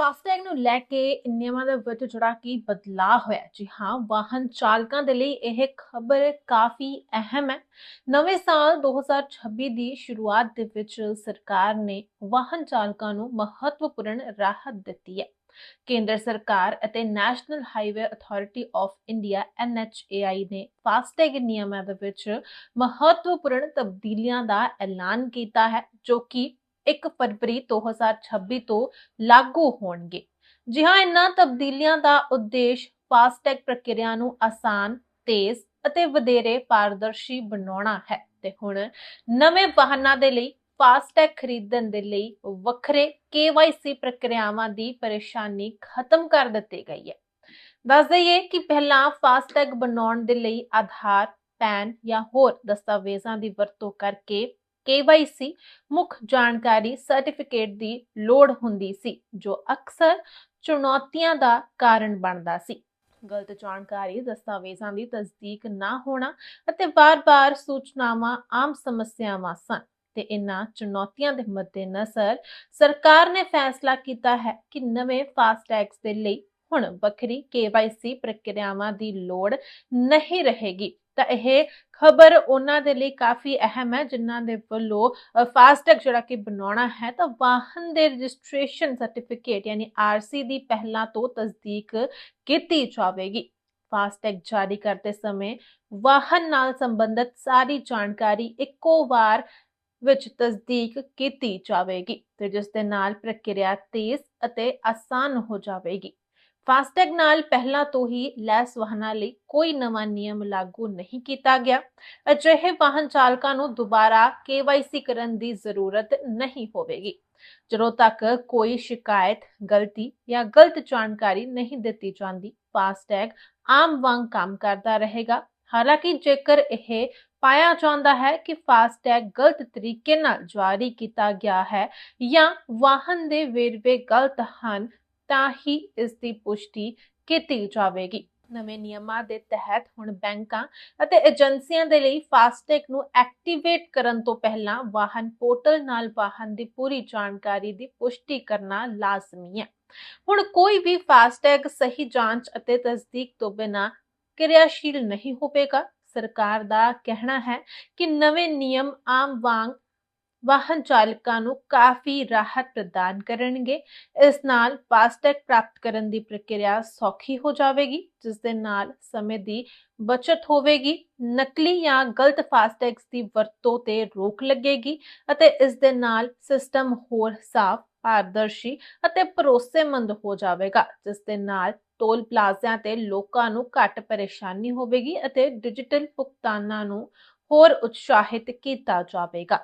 FASTag ਨੂੰ ਲੈ ਕੇ ਨਿਯਮਾਂ ਦੇ ਵਿੱਚ ਜਿਹੜਾ ਕਿ ਬਦਲਾਅ ਹੋਇਆ, ਜੀ ਹਾਂ, ਵਾਹਨ ਚਾਲਕਾਂ ਦੇ ਲਈ ਇਹ ਖਬਰ ਕਾਫੀ ਅਹਿਮ ਹੈ। ਨਵੇਂ ਸਾਲ 2026 ਦੀ ਸ਼ੁਰੂਆਤ ਦੇ ਵਿੱਚ ਸਰਕਾਰ ਨੇ ਵਾਹਨ ਚਾਲਕਾਂ ਨੂੰ ਮਹੱਤਵਪੂਰਨ ਰਾਹਤ ਦਿੱਤੀ ਹੈ। ਕੇਂਦਰ ਸਰਕਾਰ ਅਤੇ national highway authority of India NHAI ਨੇ ਫਾਸਟੈਗ ਨਿਯਮਾਂ ਦੇ ਵਿੱਚ ਮਹੱਤਵਪੂਰਨ ਤਬਦੀਲੀਆਂ ਦਾ ਐਲਾਨ ਕੀਤਾ ਹੈ, ਜੋ ਕਿ 1 ਫਰਵਰੀ 2026 ਤੋਂ ਲਾਗੂ ਹੋਣਗੇ। ਜੀ ਹਾਂ ਇਨ੍ਹਾਂ ਤਬਦੀਲੀਆਂ ਦਾ ਉਦੇਸ਼ ਫਾਸਟੈਗ ਪ੍ਰਕਿਰਿਆ ਨੂੰ ਆਸਾਨ, ਤੇਜ਼ ਅਤੇ ਵਧੇਰੇ ਪਾਰਦਰਸ਼ੀ ਬਣਾਉਣਾ ਹੈ ਤੇ ਹੁਣ ਨਵੇਂ ਵਾਹਨਾਂ ਦੇ ਲਈ, ਫਾਸਟੈਗ ਖਰੀਦਣ ਦੇ ਲਈ ਵੱਖਰੇ KYC ਪ੍ਰਕਿਰਿਆਵਾਂ ਦੀ ਪਰੇਸ਼ਾਨੀ ਖਤਮ ਕਰ ਦਿੱਤੀ ਗਈ ਹੈ। ਦੱਸ ਦਈਏ ਕਿ ਪਹਿਲਾਂ ਫਾਸਟੈਗ ਬਣਾਉਣ ਦੇ ਲਈ ਆਧਾਰ, ਪੈਨ ਜਾਂ ਹੋਰ ਦਸਤਾਵੇਜ਼ਾਂ ਦੀ ਵਰਤੋਂ ਕਰਕੇ KYC ਮੁੱਖ ਜਾਣਕਾਰੀ ਸਰਟੀਫਿਕੇਟ ਦੀ ਲੋੜ ਹੁੰਦੀ ਸੀ, ਜੋ ਅਕਸਰ ਚੁਣੌਤੀਆਂ ਦਾ ਕਾਰਨ ਬਣਦਾ ਸੀ। ਗਲਤ ਜਾਣਕਾਰੀ, ਦਸਤਾਵੇਜ਼ਾਂ ਦੀ ਤਸਦੀਕ ਨਾ ਹੋਣਾ ਅਤੇ ਬਾਰ-ਬਾਰ ਸੂਚਨਾਵਾਂ ਆਮ ਸਮੱਸਿਆਵਾਂ ਸਨ ਤੇ ਇਨ੍ਹਾਂ ਚੁਣੌਤੀਆਂ ਦੇ ਮੱਦੇਨਜ਼ਰ ਸਰਕਾਰ ਨੇ ਫੈਸਲਾ ਕੀਤਾ ਹੈ ਕਿ ਨਵੇਂ ਫਾਸਟੈਗਸ ਦੇ ਲਈ ਹੁਣ ਵੱਖਰੀ KYC ਪ੍ਰਕਿਰਿਆਵਾਂ ਦੀ ਲੋੜ ਨਹੀਂ ਰਹੇਗੀ। ਤਾਂ ਇਹ ਖਬਰ ਉਹਨਾਂ ਦੇ ਲਈ ਕਾਫੀ ਅਹਿਮ ਹੈ, ਜਿਨ੍ਹਾਂ ਦੇ ਵੱਲੋਂ ਫਾਸਟੈਗ ਜਿਹੜਾ ਕਿ ਬਣਾਉਣਾ ਹੈ, ਤਾਂ ਵਾਹਨ ਦੇ ਰਜਿਸਟ੍ਰੇਸ਼ਨ ਸਰਟੀਫਿਕੇਟ ਯਾਨੀ ਆਰਸੀ ਦੀ ਪਹਿਲਾਂ ਤੋਂ ਤਸਦੀਕ ਕੀਤੀ ਜਾਵੇਗੀ। ਫਾਸਟੈਗ ਜਾਰੀ ਕਰਦੇ ਸਮੇਂ ਵਾਹਨ ਨਾਲ ਸੰਬੰਧਿਤ ਸਾਰੀ ਜਾਣਕਾਰੀ ਇੱਕੋ ਵਾਰ ਵਿੱਚ ਤਸਦੀਕ ਕੀਤੀ ਜਾਵੇਗੀ ਤੇ ਜਿਸ ਦੇ ਨਾਲ ਪ੍ਰਕਿਰਿਆ ਤੇਜ਼ ਅਤੇ ਆਸਾਨ ਹੋ ਜਾਵੇਗੀ। ਫਾਸਟੈਗ ਨਾਲ ਪਹਿਲਾਂ ਤੋਂ ਹੀ ਲੈਸ ਵਾਹਨਾਂ ਲਈ ਕੋਈ ਨਵਾਂ ਨਿਯਮ ਲਾਗੂ ਨਹੀਂ ਕੀਤਾ ਗਿਆ। ਅਜਿਹੇ ਵਾਹਨ ਚਾਲਕਾਂ ਨੂੰ ਦੁਬਾਰਾ KYC ਕਰਨ ਦੀ ਜ਼ਰੂਰਤ ਨਹੀਂ ਹੋਵੇਗੀ। ਜਦੋਂ ਤੱਕ ਕੋਈ ਸ਼ਿਕਾਇਤ, ਗਲਤੀ ਜਾਂ ਗਲਤ ਜਾਣਕਾਰੀ ਨਹੀਂ ਦਿੱਤੀ ਜਾਂਦੀ, ਫਾਸਟੈਗ ਆਮ ਵਾਂਗ ਕੰਮ ਕਰਦਾ ਰਹੇਗਾ। ਹਾਲਾਂਕਿ ਜੇਕਰ ਇਹ ਪਾਇਆ ਜਾਂਦਾ ਹੈ ਕਿ ਫਾਸਟੈਗ ਗਲਤ ਤਰੀਕੇ ਨਾਲ ਜਾਰੀ ਕੀਤਾ ਗਿਆ ਹੈ ਜਾਂ ਵਾਹਨ ਦੇ ਵੇਰਵੇ ਗਲਤ ਹਨ ਤਾਂ ਹੀ ਇਸ ਦੀ ਪੁਸ਼ਟੀ ਕੀਤੀ ਜਾਵੇਗੀ। ਨਵੇਂ ਨਿਯਮਾਂ ਦੇ ਤਹਿਤ ਹੁਣ ਬੈਂਕਾਂ ਅਤੇ ਏਜੰਸੀਆਂ ਦੇ ਲਈ ਫਾਸਟੈਗ ਨੂੰ ਐਕਟੀਵੇਟ ਕਰਨ ਤੋਂ ਪਹਿਲਾਂ ਵਾਹਨ ਪੋਰਟਲ ਨਾਲ ਵਾਹਨ ਦੀ ਪੂਰੀ ਜਾਣਕਾਰੀ ਦੀ ਪੁਸ਼ਟੀ ਕਰਨਾ ਲਾਜ਼ਮੀ ਹੈ। ਹੁਣ ਕੋਈ ਵੀ ਫਾਸਟੈਗ ਸਹੀ ਜਾਂਚ ਅਤੇ ਤਸਦੀਕ ਤੋਂ ਬਿਨਾਂ ਕਿਰਿਆਸ਼ੀਲ ਨਹੀਂ ਹੋਵੇਗਾ। ਸਰਕਾਰ ਦਾ ਕਹਿਣਾ ਹੈ ਕਿ ਨਵੇਂ ਨਿਯਮ ਆਮ ਵਾਂਗ ਵਾਹਨ ਚਾਲਕਾਂ ਨੂੰ ਕਾਫੀ ਰਾਹਤ ਪ੍ਰਦਾਨ ਕਰਨਗੇ। ਇਸ ਨਾਲ ਫਾਸਟੈਗ ਪ੍ਰਾਪਤ ਕਰਨ ਦੀ ਪ੍ਰਕਿਰਿਆ ਸੌਖੀ ਹੋ ਜਾਵੇਗੀ, ਜਿਸ ਦੇ ਨਾਲ ਸਮੇਂ ਦੀ ਬਚਤ ਹੋਵੇਗੀ, ਨਕਲੀ ਜਾਂ ਗਲਤ ਫਾਸਟੈਗਸ ਦੀ ਵਰਤੋਂ ਤੇ ਰੋਕ ਲੱਗੇਗੀ ਅਤੇ ਇਸ ਦੇ ਨਾਲ ਸਿਸਟਮ ਹੋਰ ਸਾਫ਼, ਪਾਰਦਰਸ਼ੀ ਅਤੇ ਭਰੋਸੇਮੰਦ ਹੋ ਜਾਵੇਗਾ, ਜਿਸ ਦੇ ਨਾਲ ਟੋਲ ਪਲਾਜ਼ਿਆਂ ਤੇ ਲੋਕਾਂ ਨੂੰ ਘੱਟ ਪਰੇਸ਼ਾਨੀ ਹੋਵੇਗੀ ਅਤੇ ਡਿਜੀਟਲ ਭੁਗਤਾਨਾਂ ਨੂੰ ਹੋਰ ਉਤਸ਼ਾਹਿਤ ਕੀਤਾ ਜਾਵੇਗਾ।